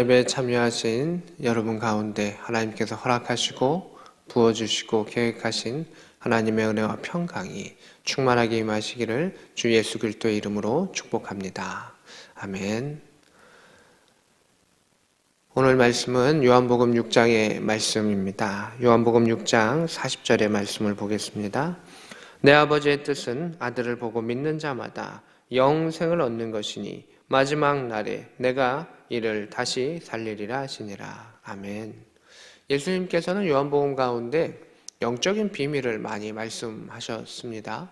예배에 참여하신 여러분 가운데 하나님께서 허락하시고 부어주시고 계획하신 하나님의 은혜와 평강이 충만하게 임하시기를 주 예수 그리스도의 이름으로 축복합니다. 아멘. 오늘 말씀은 요한복음 6장의 말씀입니다. 요한복음 6장 40절의 말씀을 보겠습니다. 내 아버지의 뜻은 아들을 보고 믿는 자마다 영생을 얻는 것이니 마지막 날에 내가 이를 다시 살리리라 하시니라. 아멘. 예수님께서는 요한복음 가운데 영적인 비밀을 많이 말씀하셨습니다.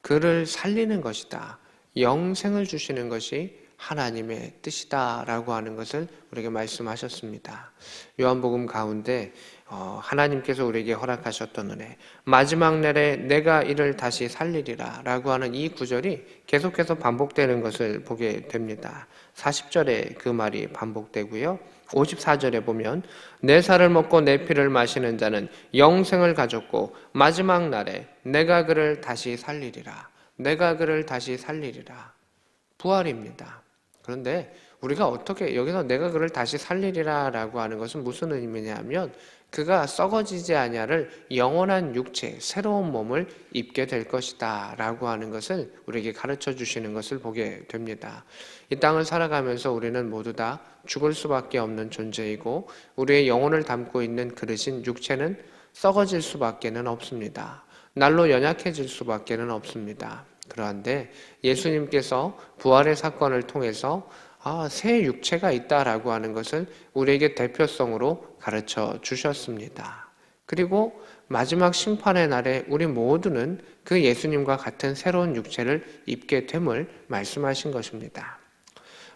그를 살리는 것이다. 영생을 주시는 것이 하나님의 뜻이다라고 하는 것을 우리에게 말씀하셨습니다. 요한복음 가운데 어, 하나님께서 우리에게 허락하셨던 은혜, 마지막 날에 내가 이를 다시 살리리라 라고 하는 이 구절이 계속해서 반복되는 것을 보게 됩니다. 40절에 그 말이 반복되고요. 54절에 보면 내 살을 먹고 내 피를 마시는 자는 영생을 가졌고 마지막 날에 내가 그를 다시 살리리라. 내가 그를 다시 살리리라. 부활입니다. 그런데 우리가 어떻게 여기서 내가 그를 다시 살리리라라고 하는 것은 무슨 의미냐면 그가 썩어지지 아니하를 영원한 육체, 새로운 몸을 입게 될 것이다 라고 하는 것을 우리에게 가르쳐 주시는 것을 보게 됩니다. 이 땅을 살아가면서 우리는 모두 다 죽을 수밖에 없는 존재이고 우리의 영혼을 담고 있는 그릇인 육체는 썩어질 수밖에는 없습니다. 날로 연약해질 수밖에는 없습니다. 그러한데 예수님께서 부활의 사건을 통해서 아, 새 육체가 있다라고 하는 것을 우리에게 대표성으로 가르쳐 주셨습니다. 그리고 마지막 심판의 날에 우리 모두는 그 예수님과 같은 새로운 육체를 입게 됨을 말씀하신 것입니다.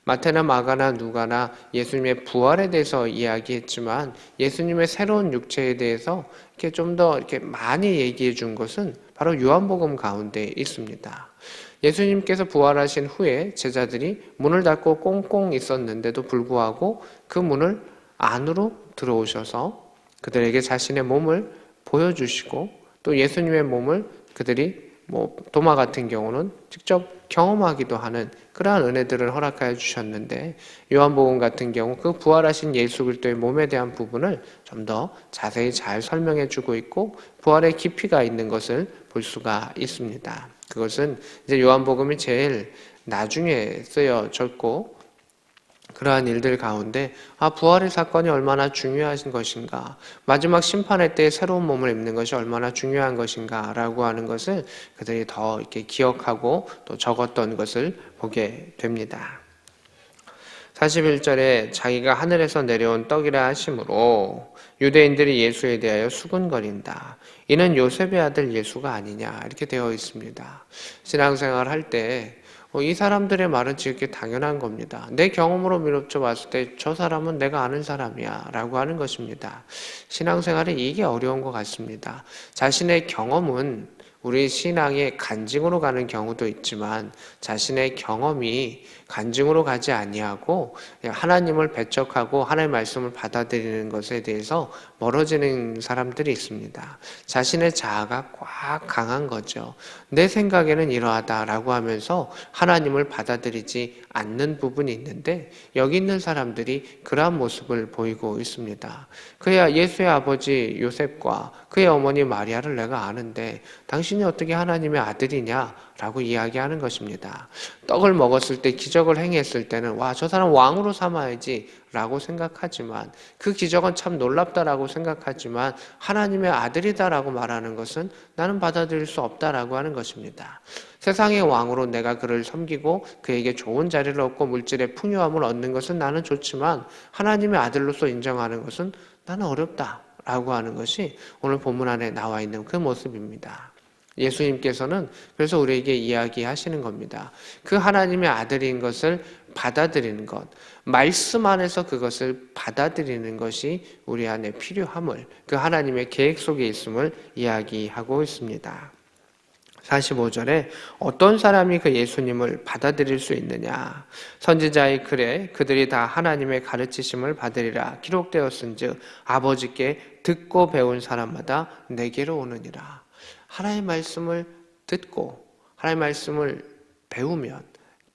마태나 마가나 누가나 예수님의 부활에 대해서 이야기했지만 예수님의 새로운 육체에 대해서 이렇게 좀 더 이렇게 많이 얘기해 준 것은 바로 요한복음 가운데 있습니다. 예수님께서 부활하신 후에 제자들이 문을 닫고 꽁꽁 있었는데도 불구하고 그 문을 안으로 들어오셔서 그들에게 자신의 몸을 보여주시고 또 예수님의 몸을 그들이 뭐 도마 같은 경우는 직접 경험하기도 하는 그러한 은혜들을 허락하여 주셨는데 요한복음 같은 경우 그 부활하신 예수 그리스도의 몸에 대한 부분을 좀 더 자세히 잘 설명해 주고 있고 부활의 깊이가 있는 것을 볼 수가 있습니다. 그것은 이제 요한복음이 제일 나중에 쓰여졌고 그러한 일들 가운데 아 부활의 사건이 얼마나 중요하신 것인가 마지막 심판의 때 새로운 몸을 입는 것이 얼마나 중요한 것인가라고 하는 것을 그들이 더 이렇게 기억하고 또 적었던 것을 보게 됩니다. 41절에 자기가 하늘에서 내려온 떡이라 하심으로 유대인들이 예수에 대하여 수군거린다. 이는 요셉의 아들 예수가 아니냐 이렇게 되어 있습니다. 신앙생활 할때 어, 이 사람들의 말은 지극히 당연한 겁니다. 내 경험으로 밀어쳐 봤을 때 저 사람은 내가 아는 사람이야 라고 하는 것입니다. 신앙생활에 이게 어려운 것 같습니다. 자신의 경험은 우리 신앙의 간증으로 가는 경우도 있지만 자신의 경험이 간증으로 가지 아니하고 하나님을 배척하고 하나님의 말씀을 받아들이는 것에 대해서 멀어지는 사람들이 있습니다. 자신의 자아가 꽉 강한 거죠. 내 생각에는 이러하다라고 하면서 하나님을 받아들이지 않는 부분이 있는데 여기 있는 사람들이 그러한 모습을 보이고 있습니다. 그야 예수의 아버지 요셉과 그의 어머니 마리아를 내가 아는데 당신이 어떻게 하나님의 아들이냐? 라고 이야기하는 것입니다. 떡을 먹었을 때 기적을 행했을 때는 와, 저 사람 왕으로 삼아야지 라고 생각하지만 그 기적은 참 놀랍다라고 생각하지만 하나님의 아들이다라고 말하는 것은 나는 받아들일 수 없다라고 하는 것입니다. 세상의 왕으로 내가 그를 섬기고 그에게 좋은 자리를 얻고 물질의 풍요함을 얻는 것은 나는 좋지만 하나님의 아들로서 인정하는 것은 나는 어렵다라고 하는 것이 오늘 본문 안에 나와 있는 그 모습입니다. 예수님께서는 그래서 우리에게 이야기하시는 겁니다. 그 하나님의 아들인 것을 받아들이는 것, 말씀 안에서 그것을 받아들이는 것이 우리 안에 필요함을, 그 하나님의 계획 속에 있음을 이야기하고 있습니다. 45절에 어떤 사람이 그 예수님을 받아들일 수 있느냐? 선지자의 글에 그들이 다 하나님의 가르치심을 받으리라 기록되었은즉 아버지께 듣고 배운 사람마다 내게로 오느니라. 하나님의 말씀을 듣고 하나님의 말씀을 배우면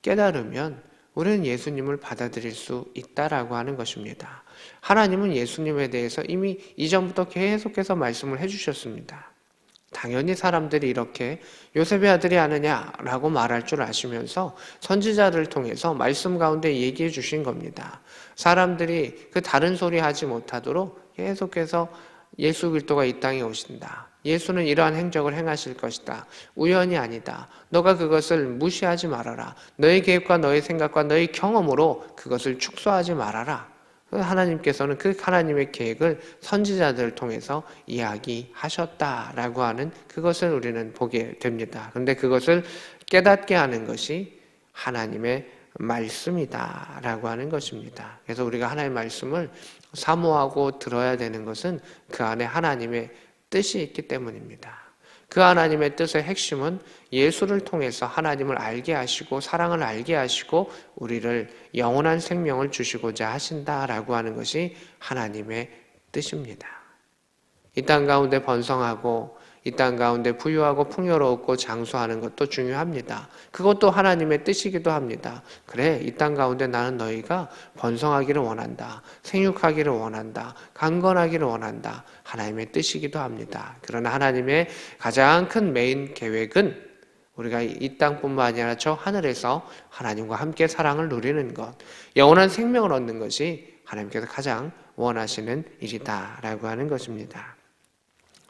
깨달으면 우리는 예수님을 받아들일 수 있다라고 하는 것입니다. 하나님은 예수님에 대해서 이미 이전부터 계속해서 말씀을 해주셨습니다. 당연히 사람들이 이렇게 요셉의 아들이 아느냐라고 말할 줄 아시면서 선지자를 통해서 말씀 가운데 얘기해 주신 겁니다. 사람들이 그 다른 소리 하지 못하도록 계속해서 예수 그리스도가 이 땅에 오신다. 예수는 이러한 행적을 행하실 것이다. 우연이 아니다. 너가 그것을 무시하지 말아라. 너의 계획과 너의 생각과 너의 경험으로 그것을 축소하지 말아라. 하나님께서는 그 하나님의 계획을 선지자들을 통해서 이야기하셨다라고 하는 그것을 우리는 보게 됩니다. 그런데 그것을 깨닫게 하는 것이 하나님의 말씀이다라고 하는 것입니다. 그래서 우리가 하나님의 말씀을 사모하고 들어야 되는 것은 그 안에 하나님의 뜻이 있기 때문입니다. 그 하나님의 뜻의 핵심은 예수를 통해서 하나님을 알게 하시고 사랑을 알게 하시고 우리를 영원한 생명을 주시고자 하신다라고 하는 것이 하나님의 뜻입니다. 이 땅 가운데 번성하고 이 땅 가운데 부유하고 풍요롭고 장수하는 것도 중요합니다. 그것도 하나님의 뜻이기도 합니다. 그래, 이 땅 가운데 나는 너희가 번성하기를 원한다. 생육하기를 원한다. 강건하기를 원한다. 하나님의 뜻이기도 합니다. 그러나 하나님의 가장 큰 메인 계획은 우리가 이 땅뿐만 아니라 저 하늘에서 하나님과 함께 사랑을 누리는 것, 영원한 생명을 얻는 것이 하나님께서 가장 원하시는 일이다라고 하는 것입니다.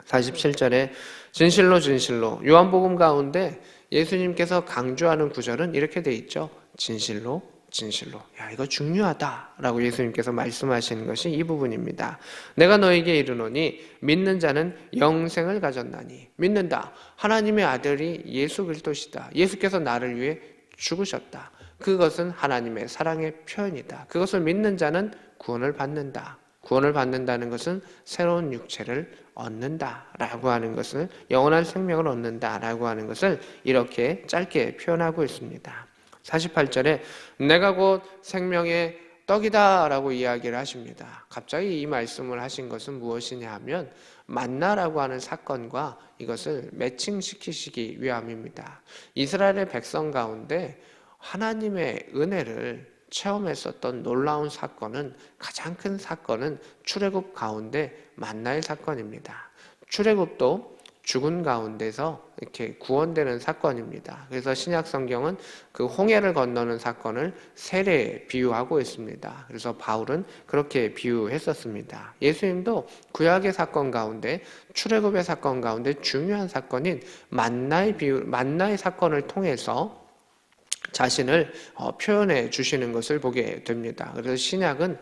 47절에 진실로 진실로 요한복음 가운데 예수님께서 강조하는 구절은 이렇게 돼 있죠. 진실로 진실로. 야, 이거 중요하다라고 예수님께서 말씀하시는 것이 이 부분입니다. 내가 너에게 이르노니 믿는 자는 영생을 가졌나니 믿는다. 하나님의 아들이 예수 그리스도시다. 예수께서 나를 위해 죽으셨다. 그것은 하나님의 사랑의 표현이다. 그것을 믿는 자는 구원을 받는다. 구원을 받는다는 것은 새로운 육체를 얻는다라고 하는 것을 영원한 생명을 얻는다라고 하는 것을 이렇게 짧게 표현하고 있습니다. 48절에 내가 곧 생명의 떡이다라고 이야기를 하십니다. 갑자기 이 말씀을 하신 것은 무엇이냐 하면 만나라고 하는 사건과 이것을 매칭시키시기 위함입니다. 이스라엘의 백성 가운데 하나님의 은혜를 체험했었던 놀라운 사건은 가장 큰 사건은 출애굽 가운데 만나의 사건입니다. 출애굽도 죽은 가운데서 이렇게 구원되는 사건입니다. 그래서 신약 성경은 그 홍해를 건너는 사건을 세례에 비유하고 있습니다. 그래서 바울은 그렇게 비유했었습니다. 예수님도 구약의 사건 가운데 출애굽의 사건 가운데 중요한 사건인 만나의 비유 만나의 사건을 통해서 자신을 어, 표현해 주시는 것을 보게 됩니다. 그래서 신약은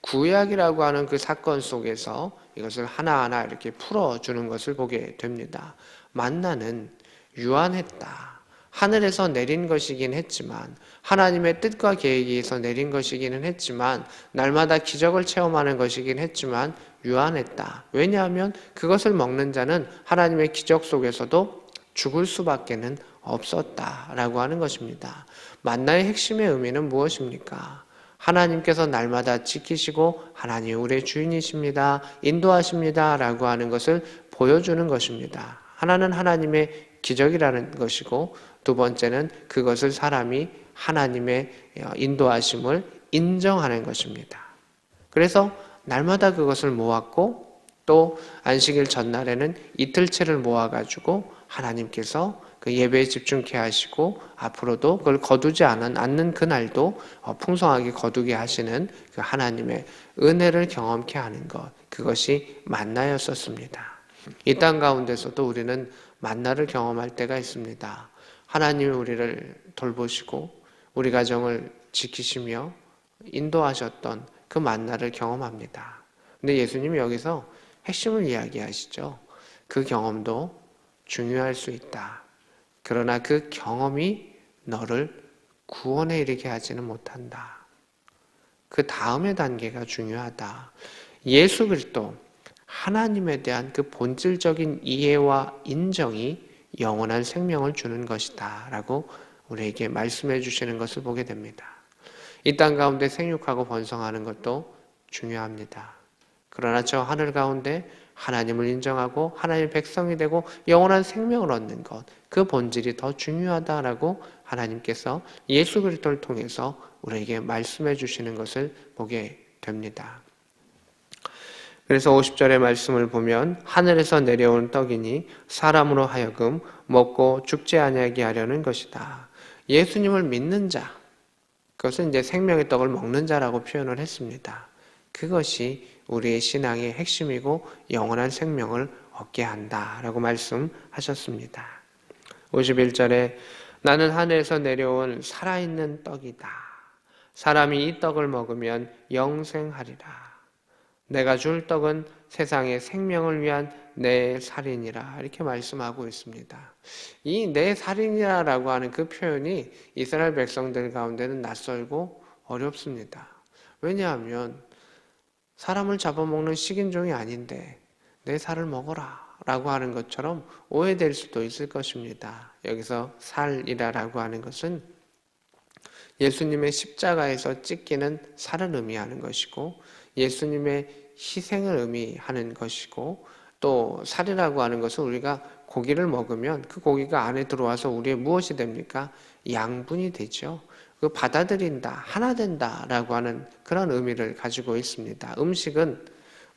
구약이라고 하는 그 사건 속에서 이것을 하나하나 이렇게 풀어주는 것을 보게 됩니다. 만나는 유한했다. 하늘에서 내린 것이긴 했지만 하나님의 뜻과 계획에서 내린 것이기는 했지만 날마다 기적을 체험하는 것이긴 했지만 유한했다. 왜냐하면 그것을 먹는 자는 하나님의 기적 속에서도 죽을 수밖에는 없었다라고 하는 것입니다. 만나의 핵심의 의미는 무엇입니까? 하나님께서 날마다 지키시고 하나님 우리의 주인이십니다. 인도하십니다. 라고 하는 것을 보여주는 것입니다. 하나는 하나님의 기적이라는 것이고 두 번째는 그것을 사람이 하나님의 인도하심을 인정하는 것입니다. 그래서 날마다 그것을 모았고 또 안식일 전날에는 이틀째를 모아가지고 하나님께서 그 예배에 집중케 하시고 앞으로도 그걸 거두지 않은 않는 그날도 어, 풍성하게 거두게 하시는 그 하나님의 은혜를 경험케 하는 것 그것이 만나였었습니다. 이 땅 가운데서도 우리는 만나를 경험할 때가 있습니다. 하나님이 우리를 돌보시고 우리 가정을 지키시며 인도하셨던 그 만나를 경험합니다. 근데 예수님이 여기서 핵심을 이야기하시죠. 그 경험도 중요할 수 있다. 그러나 그 경험이 너를 구원에 이르게 하지는 못한다. 그 다음의 단계가 중요하다. 예수 그리스도 하나님에 대한 그 본질적인 이해와 인정이 영원한 생명을 주는 것이다. 라고 우리에게 말씀해 주시는 것을 보게 됩니다. 이 땅 가운데 생육하고 번성하는 것도 중요합니다. 그러나 저 하늘 가운데 하나님을 인정하고 하나님의 백성이 되고 영원한 생명을 얻는 것, 그 본질이 더 중요하다라고 하나님께서 예수 그리스도를 통해서 우리에게 말씀해 주시는 것을 보게 됩니다. 그래서 50절의 말씀을 보면 하늘에서 내려온 떡이니 사람으로 하여금 먹고 죽지 아니하게 하려는 것이다. 예수님을 믿는 자, 그것은 이제 생명의 떡을 먹는 자라고 표현을 했습니다. 그것이 우리의 신앙의 핵심이고 영원한 생명을 얻게 한다라고 말씀하셨습니다. 51절에 나는 하늘에서 내려온 살아있는 떡이다. 사람이 이 떡을 먹으면 영생하리라. 내가 줄 떡은 세상의 생명을 위한 내 살인이라 이렇게 말씀하고 있습니다. 이 내 살인이라라고 하는 그 표현이 이스라엘 백성들 가운데는 낯설고 어렵습니다. 왜냐하면 사람을 잡아먹는 식인종이 아닌데 내 살을 먹어라 라고 하는 것처럼 오해될 수도 있을 것입니다. 여기서 살이라라고 하는 것은 예수님의 십자가에서 찢기는 살을 의미하는 것이고 예수님의 희생을 의미하는 것이고 또 살이라고 하는 것은 우리가 고기를 먹으면 그 고기가 안에 들어와서 우리의 무엇이 됩니까? 양분이 되죠. 그 받아들인다, 하나 된다라고 하는 그런 의미를 가지고 있습니다. 음식은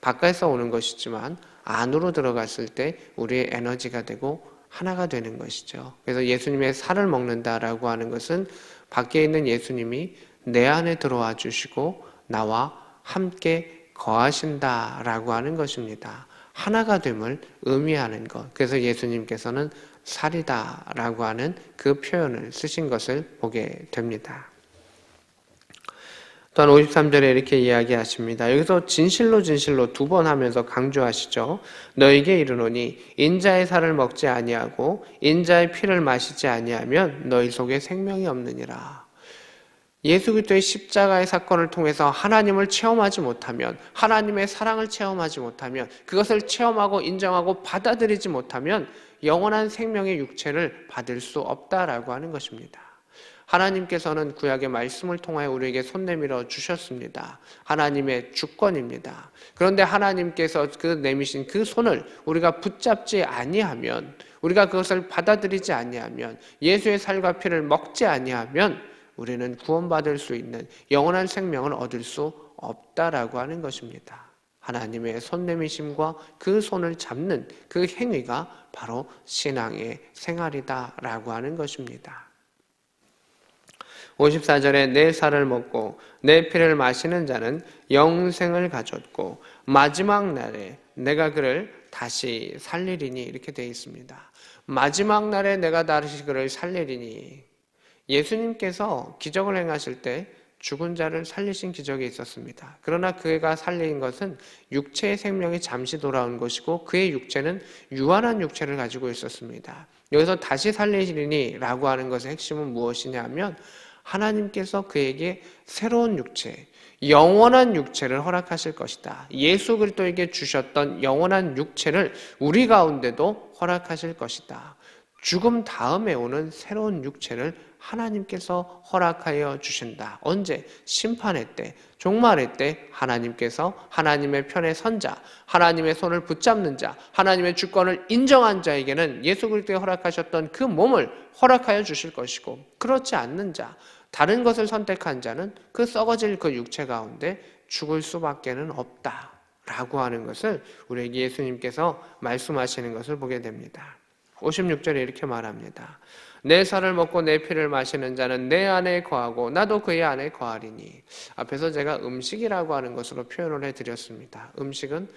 바깥에서 오는 것이지만 안으로 들어갔을 때 우리의 에너지가 되고 하나가 되는 것이죠. 그래서 예수님의 살을 먹는다라고 하는 것은 밖에 있는 예수님이 내 안에 들어와 주시고 나와 함께 거하신다라고 하는 것입니다. 하나가 됨을 의미하는 것. 그래서 예수님께서는 살이다라고 하는 그 표현을 쓰신 것을 보게 됩니다. 또한 53절에 이렇게 이야기하십니다. 여기서 진실로 진실로 두 번 하면서 강조하시죠. 너에게 이르노니 인자의 살을 먹지 아니하고 인자의 피를 마시지 아니하면 너희 속에 생명이 없느니라. 예수 그리스도의 십자가의 사건을 통해서 하나님을 체험하지 못하면 하나님의 사랑을 체험하지 못하면 그것을 체험하고 인정하고 받아들이지 못하면 영원한 생명의 육체를 받을 수 없다라고 하는 것입니다. 하나님께서는 구약의 말씀을 통하여 우리에게 손 내밀어 주셨습니다. 하나님의 주권입니다. 그런데 하나님께서 그 내미신 그 손을 우리가 붙잡지 아니하면 우리가 그것을 받아들이지 아니하면 예수의 살과 피를 먹지 아니하면 우리는 구원받을 수 있는 영원한 생명을 얻을 수 없다라고 하는 것입니다. 하나님의 손 내미심과 그 손을 잡는 그 행위가 바로 신앙의 생활이다라고 하는 것입니다. 54절에 내 살을 먹고 내 피를 마시는 자는 영생을 가졌고 마지막 날에 내가 그를 다시 살리리니 이렇게 되어 있습니다. 마지막 날에 내가 다시 그를 살리리니 예수님께서 기적을 행하실 때 죽은 자를 살리신 기적이 있었습니다. 그러나 그가 살린 것은 육체의 생명이 잠시 돌아온 것이고 그의 육체는 유한한 육체를 가지고 있었습니다. 여기서 다시 살리시리니 라고 하는 것의 핵심은 무엇이냐면 하나님께서 그에게 새로운 육체, 영원한 육체를 허락하실 것이다. 예수 그리스도에게 주셨던 영원한 육체를 우리 가운데도 허락하실 것이다. 죽음 다음에 오는 새로운 육체를 하나님께서 허락하여 주신다. 언제? 심판의 때, 종말의 때 하나님께서 하나님의 편에 선 자, 하나님의 손을 붙잡는 자, 하나님의 주권을 인정한 자에게는 예수 그리스도에 허락하셨던 그 몸을 허락하여 주실 것이고 그렇지 않는 자, 다른 것을 선택한 자는 그 썩어질 그 육체 가운데 죽을 수밖에는 없다. 라고 하는 것을 우리에게 예수님께서 말씀하시는 것을 보게 됩니다. 56절에 이렇게 말합니다. 내 살을 먹고 내 피를 마시는 자는 내 안에 거하고 나도 그의 안에 거하리니. 앞에서 제가 음식이라고 하는 것으로 표현을 해드렸습니다. 음식은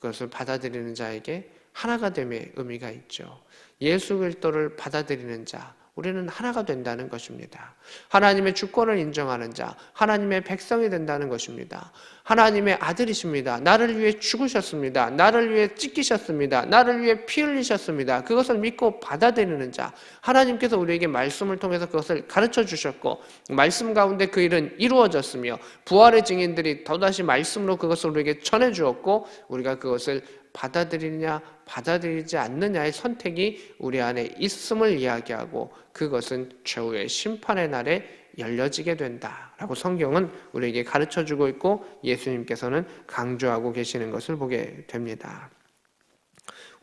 그것을 받아들이는 자에게 하나가 됨의 의미가 있죠. 예수 그리스도를 받아들이는 자, 우리는 하나가 된다는 것입니다. 하나님의 주권을 인정하는 자, 하나님의 백성이 된다는 것입니다. 하나님의 아들이십니다. 나를 위해 죽으셨습니다. 나를 위해 찢기셨습니다. 나를 위해 피 흘리셨습니다. 그것을 믿고 받아들이는 자, 하나님께서 우리에게 말씀을 통해서 그것을 가르쳐 주셨고, 말씀 가운데 그 일은 이루어졌으며, 부활의 증인들이 더다시 말씀으로 그것을 우리에게 전해 주었고, 우리가 그것을 받아들이냐 받아들이지 않느냐의 선택이 우리 안에 있음을 이야기하고 그것은 최후의 심판의 날에 열려지게 된다라고 성경은 우리에게 가르쳐 주고 있고 예수님께서는 강조하고 계시는 것을 보게 됩니다.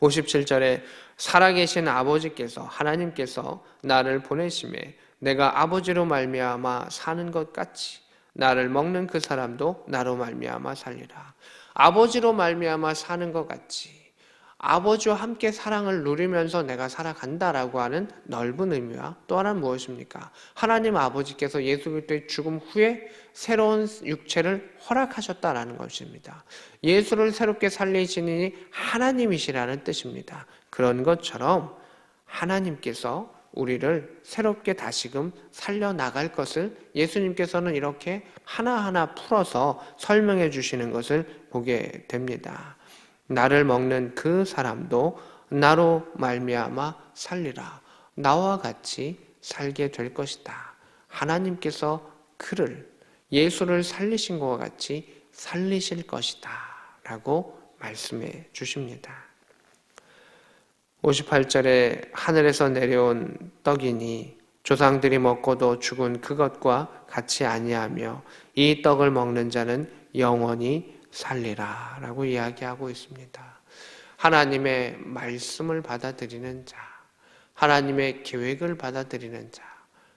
57절에 살아계신 아버지께서 하나님께서 나를 보내심에 내가 아버지로 말미암아 사는 것 같이 나를 먹는 그 사람도 나로 말미암아 살리라. 아버지로 말미암아 사는 것 같이 아버지와 함께 사랑을 누리면서 내가 살아간다라고 하는 넓은 의미와 또 하나는 무엇입니까? 하나님 아버지께서 예수 그리스도의 죽음 후에 새로운 육체를 허락하셨다라는 것입니다. 예수를 새롭게 살리시니 하나님이시라는 뜻입니다. 그런 것처럼 하나님께서 우리를 새롭게 다시금 살려 나갈 것을 예수님께서는 이렇게 하나하나 풀어서 설명해 주시는 것을 보게 됩니다. 나를 먹는 그 사람도 나로 말미암아 살리라. 나와 같이 살게 될 것이다. 하나님께서 그를 예수를 살리신 것과 같이 살리실 것이다. 라고 말씀해 주십니다. 58절에 하늘에서 내려온 떡이니 조상들이 먹고도 죽은 그것과 같이 아니하며 이 떡을 먹는 자는 영원히 살리라 라고 이야기하고 있습니다. 하나님의 말씀을 받아들이는 자, 하나님의 계획을 받아들이는 자,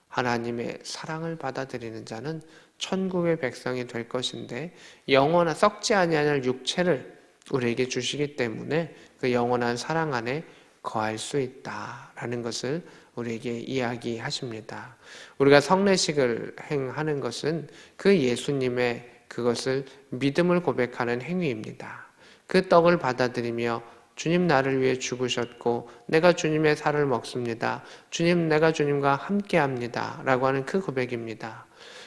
하나님의 사랑을 받아들이는 자는 천국의 백성이 될 것인데 영원한 썩지 아니하는 육체를 우리에게 주시기 때문에 그 영원한 사랑 안에 거할 수 있다라는 것을 우리에게 이야기하십니다. 우리가 성례식을 행하는 것은 그 예수님의 그것을 믿음을 고백하는 행위입니다. 그 떡을 받아들이며 주님 나를 위해 죽으셨고 내가 주님의 살을 먹습니다. 주님 내가 주님과 함께 합니다. 라고 하는 그 고백입니다.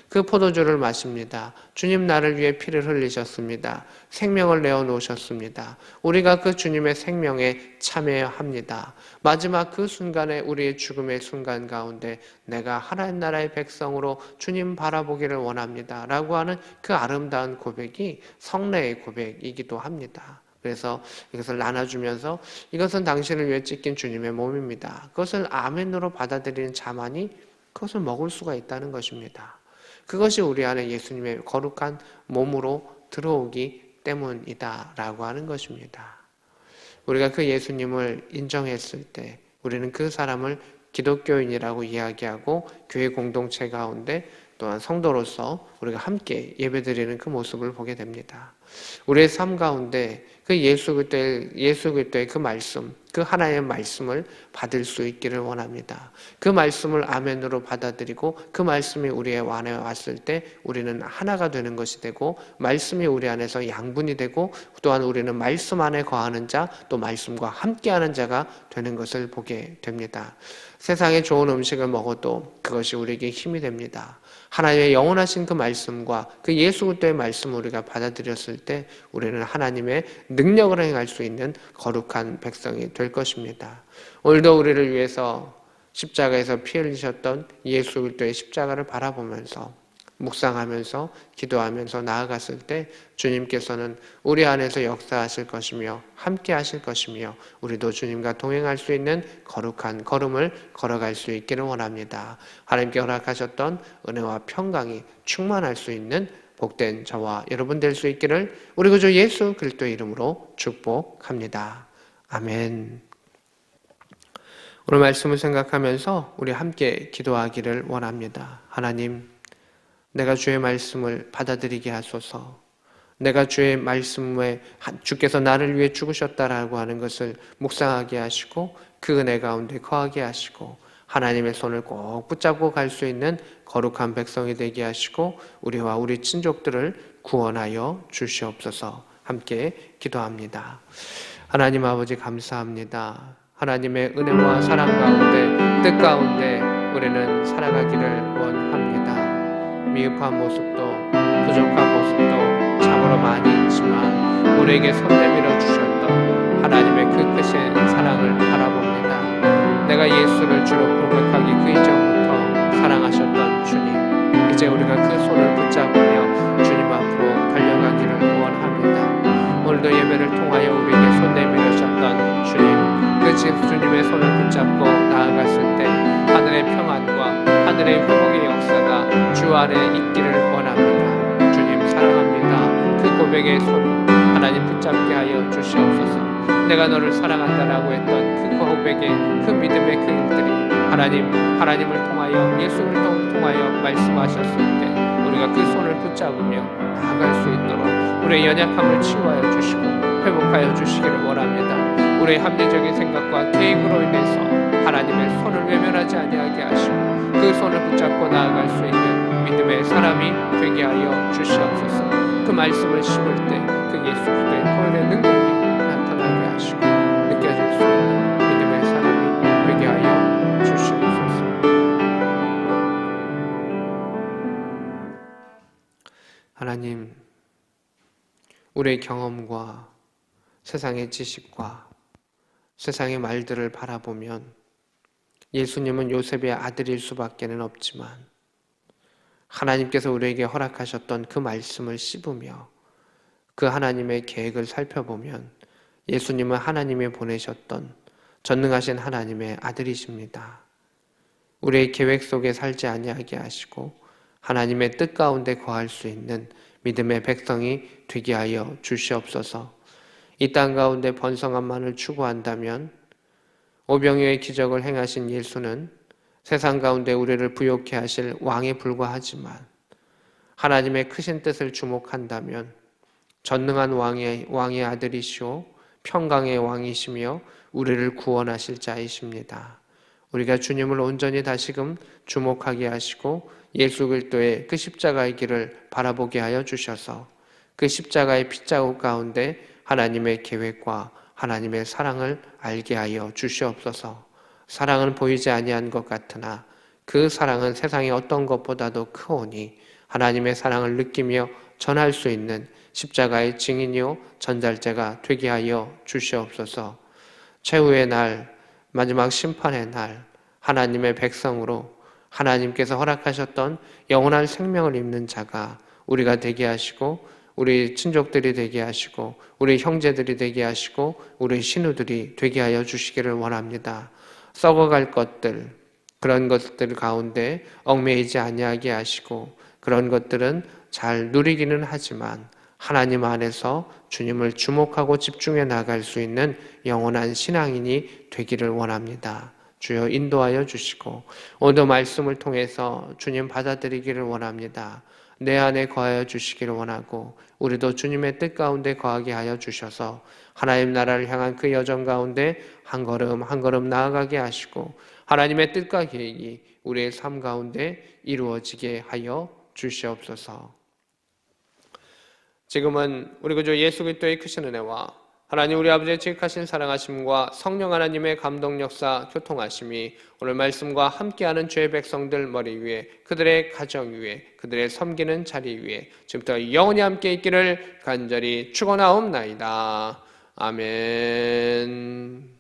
그 포도주를 마십니다. 주님 나를 위해 피를 흘리셨습니다. 생명을 내어 놓으셨습니다. 우리가 그 주님의 생명에 참여합니다. 마지막 그 순간에 우리의 죽음의 순간 가운데 내가 하나님 나라의 백성으로 주님 바라보기를 원합니다. 라고 하는 그 아름다운 고백이 성례의 고백이기도 합니다. 그래서 이것을 나눠주면서 이것은 당신을 위해 찢긴 주님의 몸입니다. 그것을 아멘으로 받아들이는 자만이 그것을 먹을 수가 있다는 것입니다. 그것이 우리 안에 예수님의 거룩한 몸으로 들어오기 때문이다라고 하는 것입니다. 우리가 그 예수님을 인정했을 때 우리는 그 사람을 기독교인이라고 이야기하고 교회 공동체 가운데 또한 성도로서 우리가 함께 예배드리는 그 모습을 보게 됩니다. 우리의 삶 가운데 그 예수 그때 예수 그때의 그 말씀, 그 하나의 말씀을 받을 수 있기를 원합니다. 그 말씀을 아멘으로 받아들이고 그 말씀이 우리의 안에 왔을 때 우리는 하나가 되는 것이 되고 말씀이 우리 안에서 양분이 되고 또한 우리는 말씀 안에 거하는 자, 또 말씀과 함께하는 자가 되는 것을 보게 됩니다. 세상에 좋은 음식을 먹어도 그것이 우리에게 힘이 됩니다. 하나님의 영원하신 그 말씀과 그 예수 그리스도의 말씀을 우리가 받아들였을 때 우리는 하나님의 능력을 행할 수 있는 거룩한 백성이 될 것입니다. 오늘도 우리를 위해서 십자가에서 피 흘리셨던 예수 그리스도의 십자가를 바라보면서 묵상하면서 기도하면서 나아갔을 때 주님께서는 우리 안에서 역사하실 것이며 함께 하실 것이며 우리도 주님과 동행할 수 있는 거룩한 걸음을 걸어갈 수 있기를 원합니다. 하나님께 허락하셨던 은혜와 평강이 충만할 수 있는 복된 저와 여러분 될 수 있기를 우리 구주 예수 그리스도의 이름으로 축복합니다. 아멘. 오늘 말씀을 생각하면서 우리 함께 기도하기를 원합니다. 하나님 내가 주의 말씀을 받아들이게 하소서. 내가 주의 말씀에 주께서 나를 위해 죽으셨다라고 하는 것을 묵상하게 하시고 그 은혜 가운데 거하게 하시고 하나님의 손을 꼭 붙잡고 갈 수 있는 거룩한 백성이 되게 하시고 우리와 우리 친족들을 구원하여 주시옵소서 함께 기도합니다. 하나님 아버지 감사합니다. 하나님의 은혜와 사랑 가운데 뜻 가운데 우리는 살아가기를 원합니다. 미흡한 모습도 부족한 모습도 참으로 많이 있지만 우리에게 손 내밀어 주셨던 하나님의 그 크신 사랑을 바라봅니다. 내가 예수를 주로 고백하기 그 이전부터 사랑하셨던 주님, 이제 우리가 그 손을 붙잡으며 주님 앞으로 달려가기를 원합니다. 오늘도 예배를 통하여 우리에게 손 내밀으셨던 주님, 그 주님의 손을 붙잡고 나아갔을 때 하늘의 평안과 하늘의 회복의 역사가 주 안에 있기를 원합니다. 주님 사랑합니다. 그 고백의 손 하나님 붙잡게 하여 주시옵소서. 내가 너를 사랑한다라고 했던 그 고백의 그 믿음의 그 일들이 하나님 하나님을 통하여 예수를 통- 통하여 말씀하셨을 때 우리가 그 손을 붙잡으며 나아갈 수 있도록 우리의 연약함을 치유하여 주시고 회복하여 주시기를 원합니다. 우리의 합리적인 생각과 계획으로 인해서 하나님의 손을 외면하지 아니하게 하시고 그 손을 붙잡고 나아갈 수 있는 믿음의 사람이 되게 하여 주시옵소서. 그 말씀을 심을 때 그 예수 그리스도의 보혈의 능력이 나타나게 하시고 느껴질 수 있는 믿음의 사람이 되게 하여 주시옵소서. 하나님, 우리의 경험과 세상의 지식과 세상의 말들을 바라보면 예수님은 요셉의 아들일 수밖에는 없지만 하나님께서 우리에게 허락하셨던 그 말씀을 씹으며 그 하나님의 계획을 살펴보면 예수님은 하나님이 보내셨던 전능하신 하나님의 아들이십니다. 우리의 계획 속에 살지 아니하게 하시고 하나님의 뜻 가운데 거할 수 있는 믿음의 백성이 되게 하여 주시옵소서. 이 땅 가운데 번성함만을 추구한다면 오병이의 기적을 행하신 예수는 세상 가운데 우리를 부욕케 하실 왕에 불과하지만 하나님의 크신 뜻을 주목한다면 전능한 왕의 왕의 아들이시오 평강의 왕이시며 우리를 구원하실 자이십니다. 우리가 주님을 온전히 다시금 주목하게 하시고 예수 그리스도의 그 십자가의 길을 바라보게 하여 주셔서 그 십자가의 핏자국 가운데 하나님의 계획과 하나님의 사랑을 알게 하여 주시옵소서. 사랑은 보이지 아니한 것 같으나 그 사랑은 세상의 어떤 것보다도 크오니 하나님의 사랑을 느끼며 전할 수 있는 십자가의 증인이요 전달자가 되게 하여 주시옵소서. 최후의 날 마지막 심판의 날 하나님의 백성으로 하나님께서 허락하셨던 영원한 생명을 입는 자가 우리가 되게 하시고 우리 친족들이 되게 하시고 우리 형제들이 되게 하시고 우리 신우들이 되게 하여 주시기를 원합니다. 썩어갈 것들 그런 것들 가운데 얽매이지 아니하게 하시고 그런 것들은 잘 누리기는 하지만 하나님 안에서 주님을 주목하고 집중해 나갈 수 있는 영원한 신앙인이 되기를 원합니다. 주여 인도하여 주시고 오늘 말씀을 통해서 주님 받아들이기를 원합니다. 내 안에 거하여 주시기를 원하고 우리도 주님의 뜻 가운데 거하게 하여 주셔서 하나님 나라를 향한 그 여정 가운데 한 걸음 한 걸음 나아가게 하시고 하나님의 뜻과 계획이 우리의 삶 가운데 이루어지게 하여 주시옵소서. 지금은 우리 구주 예수 그리스도의 크신 은혜와 하나님 우리 아버지의 지극하신 사랑하심과 성령 하나님의 감동 역사 교통하심이 오늘 말씀과 함께하는 죄의 백성들 머리 위에 그들의 가정 위에 그들의 섬기는 자리 위에 지금부터 영원히 함께 있기를 간절히 축원하옵나이다. 아멘.